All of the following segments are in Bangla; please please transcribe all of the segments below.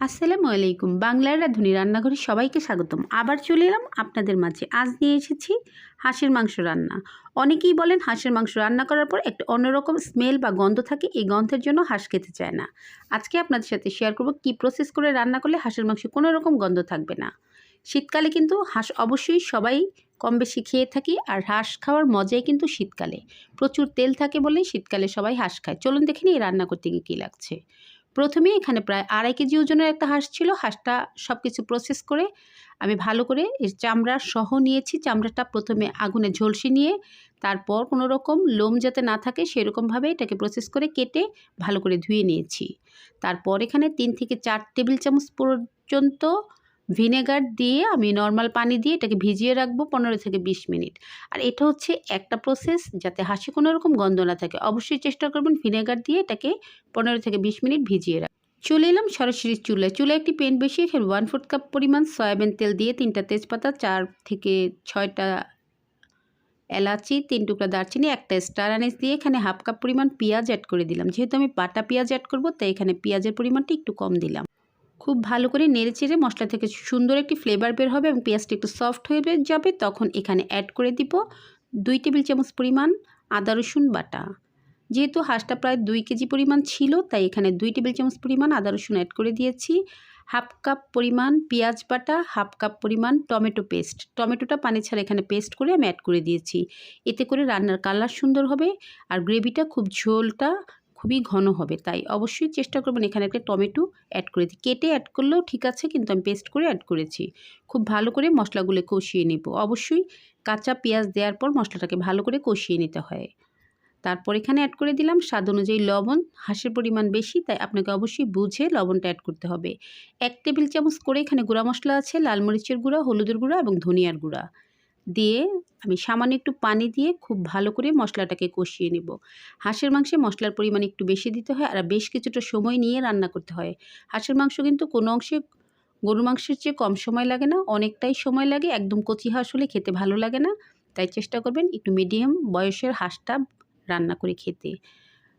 আসসালামু আলাইকুম। বাংলার রাঁধুনি রান্নাঘরে সবাইকে স্বাগতম। আবার চলে এলাম আপনাদের মাঝে। আজ নিয়ে এসেছি হাঁসের মাংস রান্না। অনেকেই বলেন হাঁসের মাংস রান্না করার পর একটা অন্যরকম স্মেল বা গন্ধ থাকে, এই গন্ধের জন্য হাঁস খেতে চায় না। আজকে আপনাদের সাথে শেয়ার করব কি প্রসেস করে রান্না করলে হাঁসের মাংস কোনো রকম গন্ধ থাকবে না। শীতকালে কিন্তু হাঁস অবশ্যই সবাই কম বেশি খেয়ে থাকি আর হাঁস খাওয়ার মজাই কিন্তু শীতকালে। প্রচুর তেল থাকে বলেই শীতকালে সবাই হাঁস খায়। চলুন দেখে নিই রান্না করতে গিয়ে কী লাগছে। প্রথমেই এখানে প্রায় আড়াই কেজি ওজনের একটা হাঁস ছিল। হাঁসটা সব কিছু প্রসেস করে আমি ভালো করে এর চামড়া সহ নিয়েছি। চামড়াটা প্রথমে আগুনে ঝলসি নিয়ে তারপর কোনো রকম লোম যাতে না থাকে সেরকমভাবে এটাকে প্রসেস করে কেটে ভালো করে ধুয়ে নিয়েছি। তারপর এখানে তিন থেকে চার টেবিল চামচ পর্যন্ত ভিনেগার দিয়ে আমি নর্মাল পানি দিয়ে এটাকে ভিজিয়ে রাখব পনেরো থেকে বিশ মিনিট। আর এটা হচ্ছে একটা প্রসেস যাতে হাসি কোনো রকম গন্ধ না থাকে। অবশ্যই চেষ্টা করবেন ভিনেগার দিয়ে এটাকে পনেরো থেকে বিশ মিনিট ভিজিয়ে রাখ চলে এলাম সরাসরি চুলায়। চুলায় একটি পেন বসিয়ে এখানে ওয়ান ফোর্থ কাপ পরিমাণ সয়াবিন তেল দিয়ে তিনটা তেজপাতা, চার থেকে ছয়টা এলাচি, তিন টুকরা দারচিনি, একটা স্টার আনিস দিয়ে এখানে হাফ কাপ পরিমাণ পেঁয়াজ অ্যাড করে দিলাম। যেহেতু আমি বাটা পেঁয়াজ অ্যাড করব, তাই এখানে পেঁয়াজের পরিমাণটা একটু কম দিলাম। খুব ভালো করে নেড়ে চেড়ে মশলা থেকে সুন্দর একটি ফ্লেভার বের হবে এবং পেঁয়াজটা একটু সফট হয়ে যাবে, তখন এখানে অ্যাড করে দিব দুই টেবিল চামচ পরিমাণ আদা, রসুন বাটা। যেহেতু হাঁসটা প্রায় দুই কেজি পরিমাণ ছিল, তাই এখানে দুই টেবিল চামচ পরিমাণ আদা, রসুন অ্যাড করে দিয়েছি। হাফ কাপ পরিমাণ পেঁয়াজ বাটা, হাফ কাপ পরিমাণ টমেটো পেস্ট। টমেটোটা পানি ছাড়া এখানে পেস্ট করে আমি অ্যাড করে দিয়েছি। এতে করে রান্নার কালার সুন্দর হবে, আর গ্রেভিটা খুব ঝোলটা খুবই ঘন হবে, তাই অবশ্যই চেষ্টা করবেন এখানে একটা টমেটো অ্যাড করে দিই কেটে অ্যাড করলেও ঠিক আছে, কিন্তু আমি পেস্ট করে অ্যাড করেছি। খুব ভালো করে মশলাগুলো কষিয়ে নেব। অবশ্যই কাঁচা পেঁয়াজ দেওয়ার পর মশলাটাকে ভালো করে কষিয়ে নিতে হয়। তারপর এখানে অ্যাড করে দিলাম স্বাদ অনুযায়ী লবণ, হাঁসের পরিমাণ বেশি, তাই আপনাকে অবশ্যই বুঝে লবণটা অ্যাড করতে হবে। এক টেবিল চামচ করে এখানে গুঁড়া মশলা আছে, লাল মরিচের গুঁড়া, হলুদের গুঁড়া এবং ধনিয়ার গুঁড়া। দিয়ে আমি সামান্য একটু পানি দিয়ে খুব ভালো করে মশলাটাকে কষিয়ে নেব। হাঁসের মাংসে মশলার পরিমাণ একটু বেশি দিতে হয় আর বেশ কিছুটা সময় নিয়ে রান্না করতে হয়। হাঁসের মাংস কিন্তু কোনো অংশে গরু মাংসের চেয়ে কম সময় লাগে না, অনেকটাই সময় লাগে, একদম কচি হাঁস হলে খেতে ভালো লাগে না। তাই চেষ্টা করবেন একটু মিডিয়াম বয়সের হাঁসটা রান্না করে খেতে।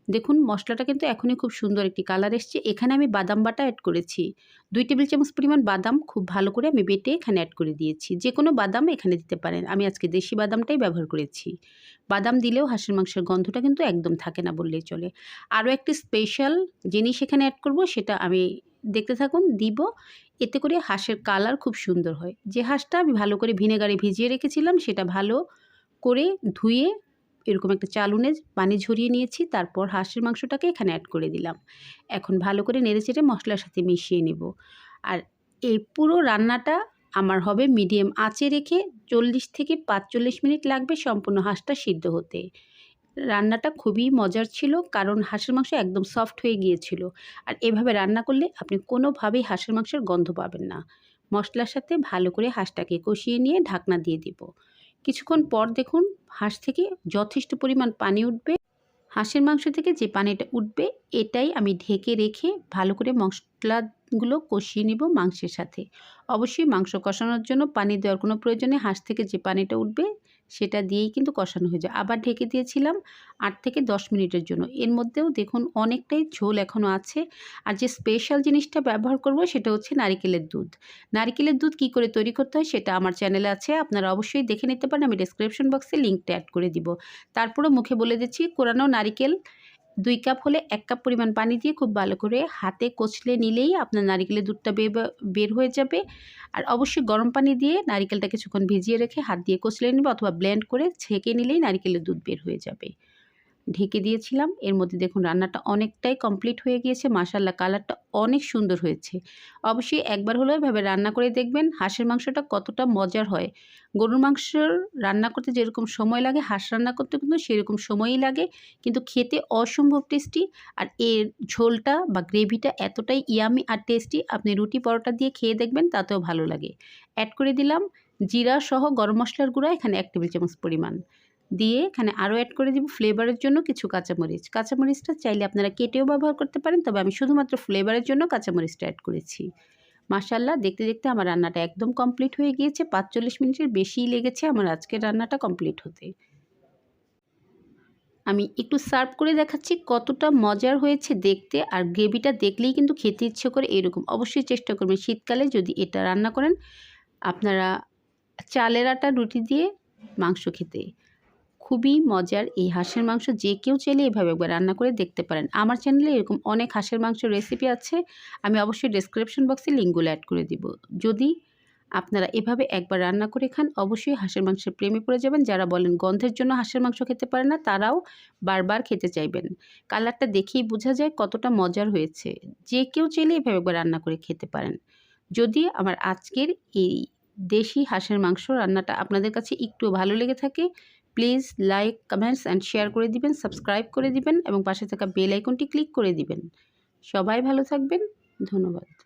দেখুন, মশলাটা কিন্তু এখনই খুব সুন্দর একটি কালার এসছে। এখানে আমি বাদাম বাটা অ্যাড করেছি। দুই টেবিল চামচ পরিমাণ বাদাম খুব ভালো করে আমি বেটে এখানে অ্যাড করে দিয়েছি। যে কোনো বাদাম এখানে দিতে পারেন। আমি আজকে দেশি বাদামটাই ব্যবহার করেছি। বাদাম দিলেও হাঁসের মাংসের গন্ধটা কিন্তু একদম থাকে না বললেই চলে। আরও একটি স্পেশাল জিনিস এখানে অ্যাড করব, সেটা আমি দেখতে থাকুন, দিব। এতে করে হাঁসের কালার খুব সুন্দর হয়। যে হাঁসটা আমি ভালো করে ভিনেগারে ভিজিয়ে রেখেছিলাম, সেটা ভালো করে ধুয়ে এরকম একটা চালুনে পানি ঝরিয়ে নিয়েছি, তারপর হাঁসের মাংসটাকে এখানে অ্যাড করে দিলাম। এখন ভালো করে নেড়ে চেড়ে মশলার সাথে মিশিয়ে নেব। আর এই পুরো রান্নাটা আমার হবে মিডিয়াম আঁচে রেখে চল্লিশ থেকে পাঁচচল্লিশ মিনিট লাগবে সম্পূর্ণ হাঁসটা সিদ্ধ হতে। রান্নাটা খুবই মজার ছিল, কারণ হাঁসের মাংস একদম সফট হয়ে গিয়েছিল। আর এভাবে রান্না করলে আপনি কোনোভাবেই হাঁসের মাংসের গন্ধ পাবেন না। মশলার সাথে ভালো করে হাঁসটাকে কষিয়ে নিয়ে ঢাকনা দিয়ে দিব। কিছুক্ষণ পর দেখুন হাঁস থেকে যথেষ্ট পরিমাণ পানি উঠবে। হাঁসের মাংস থেকে যে পানিটা উঠবে, এটাই আমি ঢেকে রেখে ভালো করে মশলাগুলো কষিয়ে নিব মাংসের সাথে। অবশ্যই মাংস কষানোর জন্য পানি দেওয়ার কোনো প্রয়োজনে হাঁস থেকে যে পানিটা উঠবে সেটা দিয়েই কিন্তু কষানো হয়ে যায়। আবার ঢেকে দিয়েছিলাম আট থেকে দশ মিনিটের জন্য। এর মধ্যেও দেখুন অনেকটাই ঝোল এখনও আছে। আর যে স্পেশাল জিনিসটা ব্যবহার করব সেটা হচ্ছে নারিকেলের দুধ। নারিকেলের দুধ কি করে তৈরি করতে হয় সেটা আমার চ্যানেলে আছে, আপনারা অবশ্যই দেখে নিতে পারেন। আমি ডেসক্রিপশন বক্সে লিঙ্কটা অ্যাড করে দিব। তারপরে মুখে বলে দিচ্ছি, কোরানো নারিকেল দুই কাপ হলে এক কাপ পরিমাণ পানি দিয়ে খুব ভালো করে হাতে কচলে নিলেই আপনার নারিকেলের দুধটা বের হয়ে যাবে। আর অবশ্যই গরম পানি দিয়ে নারিকেলটা কিছুক্ষণ ভিজিয়ে রেখে হাত দিয়ে কচলে নেবে অথবা ব্লেন্ড করে ছেঁকে নিলেই নারিকেলের দুধ বের হয়ে যাবে। ঢেকে দিয়েছিলাম। এর মধ্যে দেখুন রান্নাটা অনেকটাই কমপ্লিট হয়ে গিয়েছে। মাসাল্লাহ কালারটা অনেক সুন্দর হয়েছে। অবশ্যই একবার হলেও এভাবে রান্না করে দেখবেন, হাঁসের মাংসটা কতটা মজার হয়। গরুর মাংসর রান্না করতে যেরকম সময় লাগে, হাঁস রান্না করতে কিন্তু সেরকম সময়ই লাগে। কিন্তু খেতে অসম্ভব টেস্টি আর এর ঝোলটা বা গ্রেভিটা এতটাই ইয়ামি আর টেস্টি আপনি রুটি পরোটা দিয়ে খেয়ে দেখবেন, তাতেও ভালো লাগে। অ্যাড করে দিলাম, জিরা সহ গরম মশলার গুঁড়া, এখানে এক টেবিল চামচ পরিমাণ। দিয়ে এখানে আরও অ্যাড করে দিব ফ্লেভারের জন্য কিছু কাঁচামরিচ। কাঁচামরিচটা চাইলে আপনারা কেটেও ব্যবহার করতে পারেন, তবে আমি শুধুমাত্র ফ্লেভারের জন্য কাঁচামরিচটা অ্যাড করেছি। মাসাল্লাহ দেখতে দেখতে আমার রান্নাটা একদম কমপ্লিট হয়ে গিয়েছে, পাঁচচল্লিশ মিনিটের বেশিই লেগেছে আমার আজকের রান্নাটা কমপ্লিট হতে। আমি একটু সার্ভ করে দেখাচ্ছি কতটা মজার হয়েছে দেখতে, আর গ্রেভিটা দেখলেই কিন্তু খেতে ইচ্ছে করে এরকম। অবশ্যই চেষ্টা করবেন শীতকালে যদি এটা রান্না করেন, আপনারা চালের আটা রুটি দিয়ে মাংস খেতে। খুবই মজার এই হাঁসের মাংস। যে কেউ চাইলে এভাবে একবার রান্না করে দেখতে পারেন। আমার চ্যানেলে এরকম অনেক হাঁসের মাংস রেসিপি আছে। আমি অবশ্যই ডেসক্রিপশন বক্সে লিঙ্কগুলো অ্যাড করে দিব। যদি আপনারা এভাবে একবার রান্না করে খান, অবশ্যই হাঁসের মাংসের প্রেমে পড়ে যাবেন। যারা বলেন গন্ধের জন্য হাঁসের মাংস খেতে পারে না, তারাও বারবার খেতে চাইবেন। কালারটা দেখেই বোঝা যায় কতটা মজার হয়েছে। যে কেউ চাইলে এভাবে একবার রান্না করে খেতে পারেন। যদি আমার আজকের এই দেশি হাঁসের মাংস রান্নাটা আপনাদের কাছে একটু ভালো লেগে থাকে please like, comments and share করে দিবেন, সাবস্ক্রাইব করে দিবেন এবং পাশে থাকা বেল আইকনটি ক্লিক করে দিবেন। সবাই ভালো থাকবেন। ধন্যবাদ।